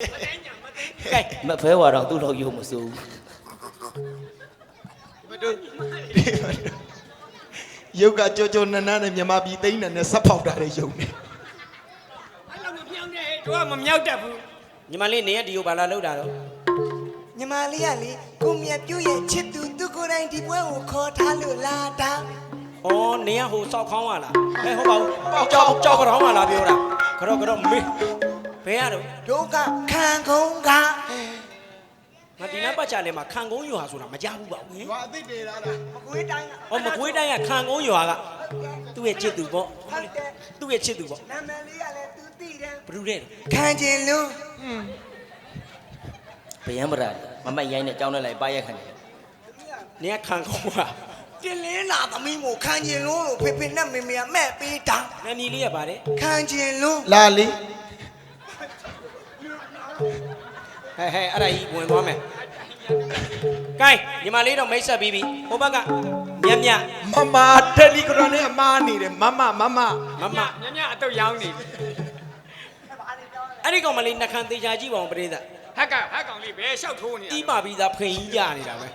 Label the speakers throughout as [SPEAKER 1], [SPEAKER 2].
[SPEAKER 1] ကဲမဖဲဝါတော့သူ့လောက်ယုံမစိုးဘူး
[SPEAKER 2] မတို့ရုပ်ကကြောကြောနန်းနန်းနဲ့မြမပြည်သိန်းနဲ့ဆက်ဖောက်တာတဲ့ရုပ်နဲ့
[SPEAKER 3] အဲ့လိုမပြောင်းနဲ့တို့ကမမြောက်တတ်ဘူး
[SPEAKER 1] ညီမလေးနေရဒီကိုဘာလာလောက်တာတော့
[SPEAKER 4] ညီမလေးကလေကိုမြတ်ပြုတ်ရဲ့ချစ်သူသူကိုယ်တိုင်ဒီပွဲကိုခေါ်ထားလို့လာတာ
[SPEAKER 1] ဩနေရဟိုစောက်ခေါင်းကလားဟဲ့ဟုတ်ပါဘူးကြောက်ကြောက်ကြောက်ခေါင်းကလားပြောတာကတော့ကတော့မေး ဘယ်ရတော့
[SPEAKER 4] တို့ကခံကုန်းက
[SPEAKER 1] ငါဒီနေ့ပတ်ချလဲမှာခံကုန်းရွာဆိုတာမကြဘူးပါဘူးဟင်။
[SPEAKER 2] ဟာအသိတွေလားလား
[SPEAKER 4] မကွေးတိုင်းက။
[SPEAKER 1] အော်မကွေးတိုင်းကခံကုန်းရွာကသူ့ရဲ့ချစ်သူပေါ့
[SPEAKER 4] ဟုတ်တယ်။
[SPEAKER 1] သူ့ရဲ့ချစ်သူပေါ့
[SPEAKER 4] နာမည်လေးကလည်းသူသိတယ်။
[SPEAKER 1] ဘလူတဲ့
[SPEAKER 4] ခံကျင်လို့
[SPEAKER 1] ဗယံပရာမမရိုင်းနဲ့ကြောင်းနဲ့လိုက်ပါရက်ခံတယ်။နေကခံကုန်းက
[SPEAKER 4] တင်လင်းလာသမီးကိုခံကျင်လို့လို့ဖေဖေနဲ့မေမေကမဲ့ပေးတာ
[SPEAKER 1] နာမည်လေးရပါတယ်
[SPEAKER 4] ခံကျင်လို့။
[SPEAKER 2] လာလေ။
[SPEAKER 1] ဟဲ့ဟဲ့အဲ့ဒါကြီးဝင်သွားမယ်။ကဲညီမလေးတော့မိတ်ဆက်ပြီးပြီ။ဟိုဘက်ကမြက်မြက်
[SPEAKER 2] မမတယ်လီဂရမ်နဲ့အမားနေတယ်မမမမ
[SPEAKER 1] မမ
[SPEAKER 3] ညညအတုတ်ရောင်းနေ
[SPEAKER 1] အဲ့ဒီကောင်မလေးနှခမ်းသေးချာကြည့်ပါအောင်ပရိသတ်
[SPEAKER 3] ဟက်ကဟက်ကောင်လေးဘယ်လျှောက်ထိုးနေတာ။
[SPEAKER 1] တီးပါပြီးသားဖိန်ကြီးကြနေတာပဲ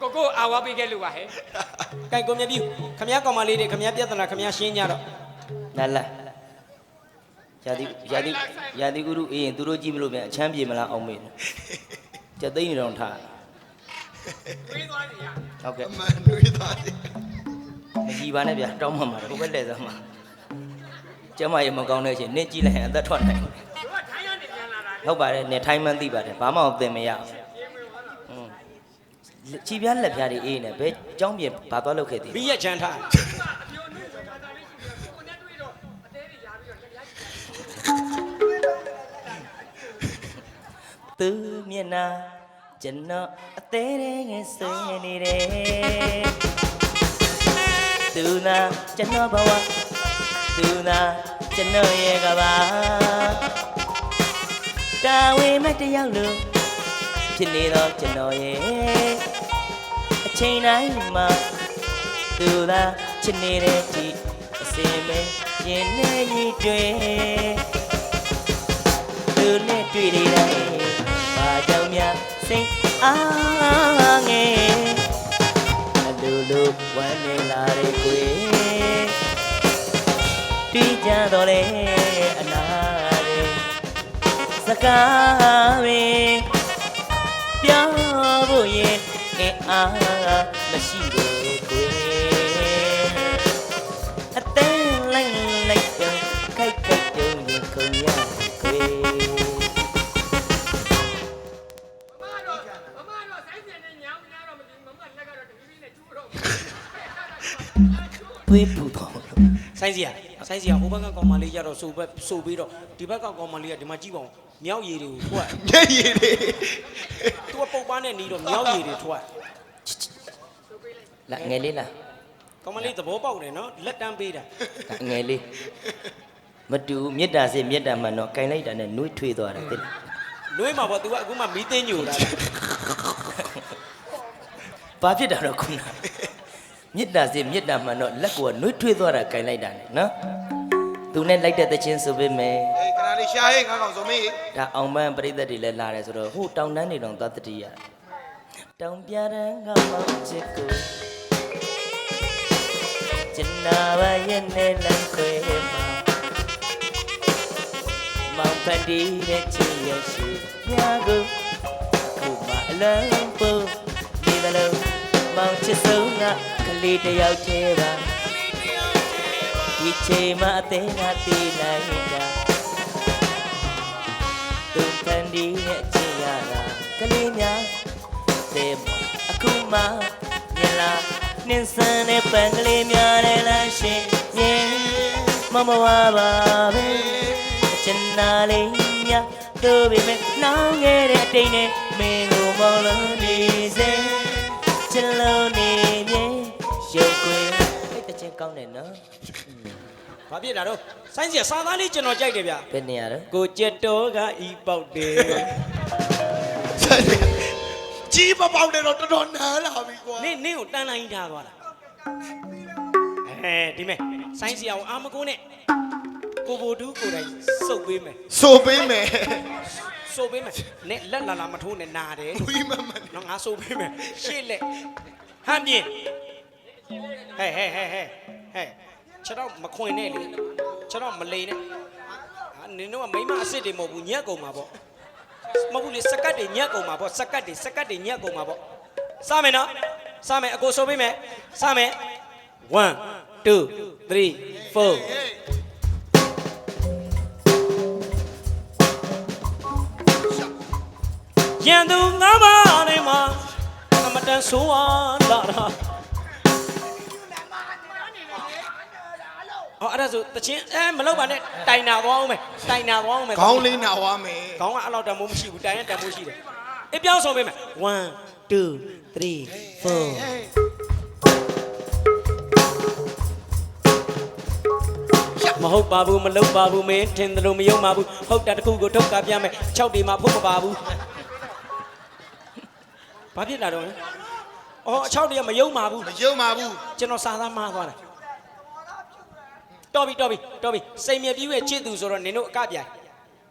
[SPEAKER 3] ကိုကိုအာဝါပေးခဲ့လို့ပါဟဲ့။
[SPEAKER 1] ကဲကိုမြက်ပြူခမရကောင်မလေးတွေခမရပြဿနာခမရရှင်းကြတော့လာလာ ယာတိယာတိယာတိကုရုအေးရင်သူတို့ကြည့်မလို့ပြန်အချမ်းပြေမလားအောင်မေးတယ်။ကြက်သိန်းနေတော့ထား
[SPEAKER 3] တွေးသွားနေရ
[SPEAKER 1] ဟုတ်ကဲ့
[SPEAKER 2] အမှန်တွေးသားတယ်
[SPEAKER 1] မကြည်ပါနဲ့ဗျာတောင်းမှမှာတော့ဘယ်လဲစမ်းမှာကျမရေမကောင်းတဲ့အချိန်နင့်ကြည့်လိုက်ရင်အသက်ထွက်နိုင်တယ်
[SPEAKER 3] တို့ကထိုင်းကနေပြန်လာတာ
[SPEAKER 1] ဟုတ်ပါတယ်နေထိုင်းမှန်းသိပါတယ်ဘာမှမသင်မရဘူးอืมချီပြားလက်ပြားတွေအေးနေဘယ်ကြောင်းပြင်ဘာသွားလုပ်ခဲ့သေးဘီးရချမ်းထား
[SPEAKER 3] သူ
[SPEAKER 1] မျက်နှာကျွန်တော်အသေးလေးငယ်ဆွေးနေတယ်သူနာကျွန်တော်ဘဝသူနာကျွန်တော်ရဲ့ကဘာတာဝေမဲ့တယောက်လို့ဖြစ်နေတော့ကျွန်တော်ရဲ့အချိန်တိုင်းမှာသူသာချစ်နေတဲ့ကြည့်အစင်မဲ့ရင်နဲ့ညီတွေသူနဲ့တွေ့နေတိုင်း ဘာကြောင့်များစိတ်အားငယ်အလိုလိုဝမ်းနေလာတဲ့ကွယ်တွေ့ကြတော့လေအနာတွေစကားပဲပြောဖို့ရင်အင်အားမရှိတော့ သိ
[SPEAKER 3] မမလက်ကတော့တပီးပီးနဲ့ကျူးတော့
[SPEAKER 1] သွေးပူတော့ဆိုင်းစီယာဆိုင်းစီယာဟိုဘက်ကကောင်မလေးကြတော့ဆိုဘက်ဆိုပြီးတော့ဒီဘက်ကကောင်မလေးကဒီမှာကြည့်ပါဦးမြောက်ရည်တွေကိုထွက်။
[SPEAKER 2] ညက်ရည်တွေ
[SPEAKER 1] သူကပုတ်ပန်းနဲ့နီးတော့မြောက်ရည်တွေထွက်လာငယ်လေးလားကောင်မလေးသဘောပေါက်တယ်နော်လက်တန်းပေးတာငယ်လေးမတူမေတ္တာစေမေတ္တာမှန်တော့ကင်လိုက်တာနဲ့နှွေးထွေးသွားတယ်တိနှွေးမှာပေါ့ तू ကအခုမှမီးသိန်းညိုတာ ဘာဖြစ်တာတော့ခုနမေတ္တာစေမေတ္တာမှန်တော့လက်ကိုကနှွေးထွေးသွားတာကင်လိုက်တာနဲ့နော်သူနဲ့လိုက်တဲ့သချင်းဆိုပေးမယ်။
[SPEAKER 2] အေးခဏလေးရှားဟဲ့ငါကောင်ဆိုမေး
[SPEAKER 1] ဒါအောင်ပန်းပြိသက်တွေလည်းလာတယ်ဆိုတော့ဟိုတောင်တန်းတွေတောင်သတ္တတိရတောင်ပြရန်ကမောင်ချစ်ကိုကျင်နာပါရဲ့နဲ့လမ်းခွဲမှာမောင်ပန်ဒီရဲ့ချစ်ရဲ့ရှိညာကိုခုမှအလံပုံ ဒီတလုံးမောင်ချစ်ဆုံးကကလေးတစ်ယောက်တည်းပါဒီချိန်မှာအသေးငါတည်နိုင်တာသူဖန်ဒီရဲ့အချင်းရတာကလေးများတဲ့အခုမှမြင်လာနင်းစမ်းတဲ့ပန်ကလေးများတဲ့လမ်းရှင်ရင်မမဝါပါပဲအချင်နာလေးများတို့ပေမဲ့နောင်ငယ်တဲ့အတိတ်နဲ့မင်းကိုမောင်းလို့နေစေချစ် လို့နေမြေရုပ်ကွယ်အဲ့တချင်ကောင်းတယ်နော်ဘာဖြစ်တာတော့ဆိုင်းစီစာသားလေးကျွန်တော်ကြိုက်တယ်ဗျဘယ်နေရတော့ကိုကြက်တော်ကဤပေါက်တယ်။
[SPEAKER 2] ကြီးပပေါက်တယ်တော့တော်တော်နားလာပြီကွာ
[SPEAKER 1] နင်းနင်းကိုတန်းလိုက်ထားသွားတာအဲဒီမဲ့ဆိုင်းစီအောင်အာမကုန်းနဲ့
[SPEAKER 5] ကိုဘိုတူးကိုယ်တိုင်စုပ်ပေးမယ်
[SPEAKER 2] ဆိုပေးမယ်
[SPEAKER 5] စုပ်ပေးမယ်နဲ့လက်လာလာမထိုးနဲ့နာတယ်လို့
[SPEAKER 2] ဝီမမန်
[SPEAKER 5] နော်ငါစုပ်ပေးမယ်ရှေ့လက်ဟမ်းမြင်ဟဲ့ဟဲ့ဟဲ့ဟဲ့ဟဲ့ခြေတော့မခွင်နဲ့လေခြေတော့မလိန်နဲ့ဟာနင်တို့ကမိမအစ်စ်တွေမဟုတ်ဘူးညက်ကုန်မှာပေါ့မဟုတ်ဘူးလေစကတ်တွေညက်ကုန်မှာပေါ့စကတ်တွေစကတ်တွေညက်ကုန်မှာပေါ့စမယ်နော်စမယ်အကိုစုပ်ပေးမယ်စမယ်1 2 3 4 ရန်သူငါးပါးနေမှာအမတန်ဆိုးဝါလာတာဟောအဲ့ဒါဆိုတချင်းအဲမလောက်ပါနဲ့တိုင်နာသွားအောင်မယ်တိုင်နာသွားအောင်မယ်
[SPEAKER 2] ခေါင်းလေးနာဝါမယ်
[SPEAKER 5] ခေါင်းကအဲ့လောက်တန်မိုးမရှိဘူးတိုင်ရတန်မိုးရှိတယ်အေးပြောင်းဆုံးပေးမယ်1 2 3 4မဟုတ်ပါဘူးမလုပ်ပါဘူးမင်းထင်တယ်လို့မယုံပါဘူးဟုတ်တာတစ်ခုကိုထုတ်ကပြမယ်6ဒီမှာဖုတ်မပါဘူး ဘာဖြစ်လာတော့လဲအော်6ဒီကမယုံပါဘူး
[SPEAKER 2] မယုံပါဘူး
[SPEAKER 5] ကျွန်တော်စာသားမှားသွားတာတော်ပြီတော်ပြီတော်ပြီစိတ်မြပြည့်ရဲ့ချစ်သူဆိုတော့နင်တို့အကပြိုင်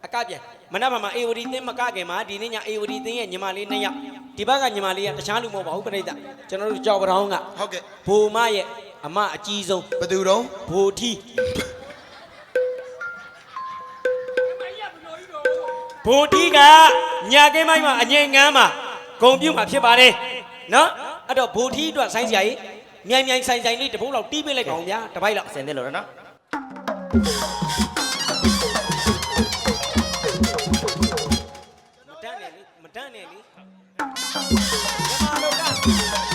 [SPEAKER 5] အကပြိုင်မနက်ဖြန်မှာအေဝဒီသင်းမကခင်မှာဒီနေ့ညအေဝဒီသင်းရဲ့ညီမလေးနှစ်ယောက်ဒီဘက်ကညီမလေးကတခြားလူမဟုတ်ပါဘူးပြိတ္တကျွန်တော်တို့ကြောက်ပတောင်းက
[SPEAKER 2] ဟုတ်ကဲ့
[SPEAKER 5] ဘိုမရဲ့အမအကြီးဆုံး
[SPEAKER 2] ဘယ်သူတော့
[SPEAKER 5] ဘိုထီ
[SPEAKER 3] မရဘူးလို့ကြီးတော့
[SPEAKER 5] ဘိုထီကညာကင်းမိုင်းမှာအငိမ်ငန်းမှာ ဂုံပြုတ်မှာဖြစ်ပါတယ်နော်အဲ့တော့ဘိုထီအတွက်ဆိုင်းစရာကြီးမြိုင်မြိုင်ဆိုင်ဆိုင်လေးတစ်ပုတ်လောက်တီးပေးလိုက်ပါအောင်ဗျာတစ်ပိုက်လောက်
[SPEAKER 1] အစင်သေးလို့နော်
[SPEAKER 5] မတန်းနဲ့လေမတန်းနဲ့လေမြန်မာလောက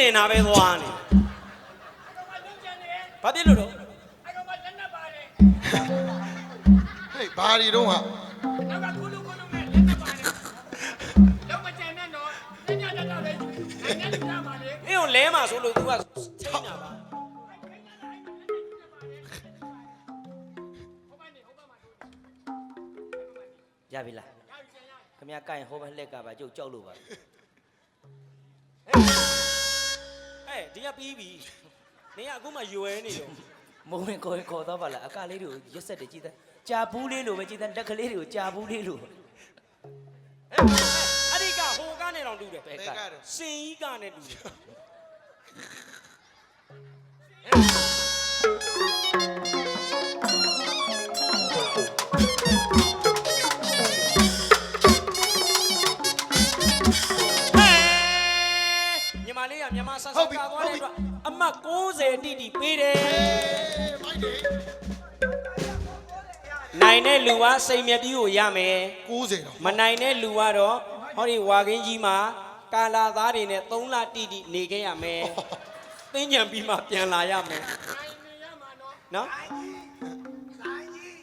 [SPEAKER 5] လင်နာပဲသွားနေ
[SPEAKER 3] ဘာလုံးချင်တယ်
[SPEAKER 5] ဘာဖြစ်လို့တော့
[SPEAKER 3] အဲ့တော့မလက်နက်ပါတယ်
[SPEAKER 2] ဟေးဘာဒီတော့ဟာ
[SPEAKER 3] နောက်ကကုလူကုလူနဲ့လက်နက်ပါတယ်တော့မချင်နဲ့တော့လက်ညလက်တော့ပဲနိုင်ငံလူရပါလေ
[SPEAKER 5] အင်းကိုလဲမှာဆိုလို့ तू ကချိန်တာပါ
[SPEAKER 1] ရပြီလားခမရကိုင်ဟိုဘက်လက်ကပါကျုပ်ကြောက်လို့ပါ
[SPEAKER 5] ဟဲ့ဒီကပြီးပြီနေကအခုမှရွယ်နေတော့
[SPEAKER 1] မုံဝင်ကိုယ်ခေါ်တော့ပါလားအကလေးတွေကိုရက်ဆက်တယ်ကြည်တယ်ကြာဘူးလေးလိုပဲကြည်တယ်လက်ကလေးတွေကိုကြာဘူးလေးလို
[SPEAKER 5] ဟဲ့အဲ့ဒီကဟိုကနေတော့တူတယ်
[SPEAKER 1] ပဲက
[SPEAKER 2] ဘယ်ကတော့
[SPEAKER 5] စင်ကြီးကနဲ့တူတယ်ဟဲ့ မလေးကမြန်မာဆန်ဆန်ကာသွားတဲ့အတွက်အမှတ်60တိတိပေးတယ်နိုင်တဲ့လူကစိတ်မြက်ပြီးကိုရမယ်
[SPEAKER 2] 90တော့
[SPEAKER 5] မနိုင်တဲ့လူကတော့ဟောဒီဝါကင်းကြီးမှာကာလာသားတွေနဲ့3လတိတိနေခဲ့ရမယ်သင်ញံပြီးမှပြန်လာရမယ်
[SPEAKER 3] နိုင်နေရမှာနော်
[SPEAKER 5] နော်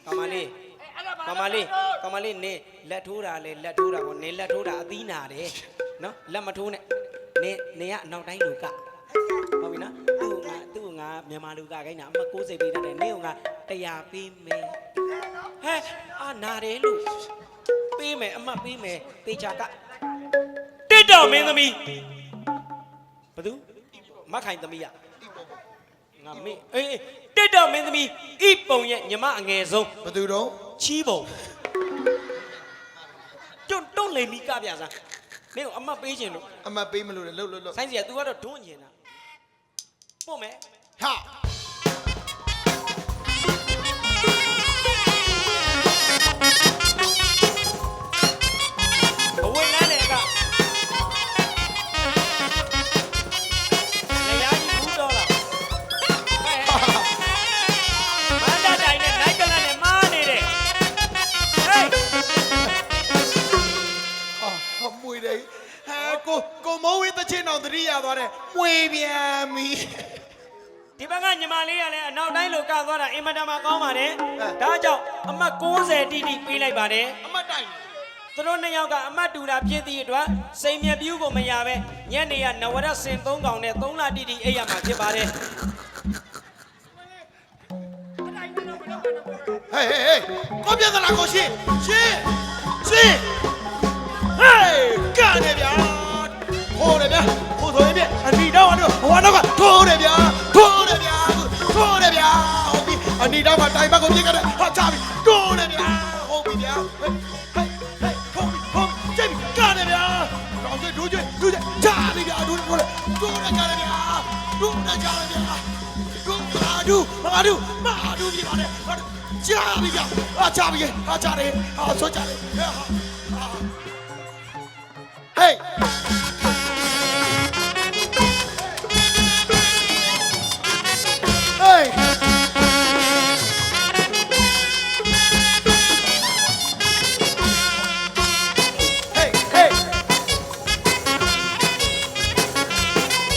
[SPEAKER 5] ကမလေး
[SPEAKER 3] အဲ့ဒါပါ
[SPEAKER 5] ကမလေးကမလေးနေလက်ထိုးတာလေလက်ထိုးတာပေါ့နေလက်ထိုးတာအသီးနာတယ်နော်လက်မထိုးနဲ့ နေနေကအနောက်တိုင်းလူကဟုတ်ပြီနော်သူ့ကငါသူ့ကငါမြန်မာလူကခိုင်းတာအမှ60ပေးတတ်တယ်နေကငါ100ပေးမယ်ဟဲ့အာနာတယ်လို့ပေးမယ်အမှတ်ပေးမယ်တေချာကတစ်တော်မင်းသမီးဘသူမခိုင်သမီးရငါမေးအေးအေးတစ်တော်မင်းသမီးဤပုံရဲ့ညီမအငယ်ဆုံး
[SPEAKER 2] ဘယ်သူတော့
[SPEAKER 5] ချီးပုံတွန့်တွန့်လိမ်ပြီးကပြစား မင်းကိုအမတ်ပေးခြင်းလို့
[SPEAKER 2] အမတ်ပေးမလို့လေလှုပ်လှုပ်လှုပ်
[SPEAKER 5] ဆိုင်းစီက तू ကတော့ဒွန်းကျင်တာပို့မယ်
[SPEAKER 2] ဟာ ချင်းတော်သတိရသွားတယ်မွေပြန်ပြီ
[SPEAKER 5] ဒီဘက်ကညီမလေးကလည်းအနောက်တိုင်းလိုကသွားတာအင်မတန်မှကောင်းပါတယ်
[SPEAKER 2] အဲ
[SPEAKER 5] ဒါကြောင့်အမတ်60တိတိပေးလိုက်ပါတယ်
[SPEAKER 2] အမတ်တိုင်
[SPEAKER 5] သူတို့နှစ်ယောက်ကအမတ်တူတာဖြစ်သည့်အတွက်စိန်မြပြူးကိုမရပဲညနေကနဝရစင်၃កောင်နဲ့၃လတိတိအိပ်ရမှာဖြစ်ပါတယ်
[SPEAKER 3] အဲ့ဒါကြီးတော့ဘယ်တော့မှတော့
[SPEAKER 2] ဟေးဟေးဟေးကိုပြဿနာကိုရှင်းရှင်းရှင်ဟေးကနေဗျာဟိုးတယ်ဗျာဟို ဆိုရင်ဗျအနီတော့ကတော့ဟိုကတော့ထိုးတယ်ဗျာထိုးတယ်ဗျာထိုးတယ်ဗျာဟုတ်ပြီအနီတော့ကတိုင်ဘက်ကိုပြစ်ကြတယ်ဟာချပြီထိုးတယ်ဗျာဟုတ်ပြီဗျာဟေးဟေးဟေးဟုတ်ပြီဟုတ်ကြည့်ပြီကနေဗျာတော့ကျွတ်ဒူးကျွတ်ဒူးကျွတ်ချပြီဗျာဒူးထိုးတယ်ဒူးတယ်ကနေဗျာဒူးတယ်ကြတယ်ဗျာဒူးမာဒူးမာဒူးမာဒူးပြပါတယ်ကြာပြီဗျာဟာချပြီဟာချတယ်ဟာဆွတ်ကြတယ်ဟေး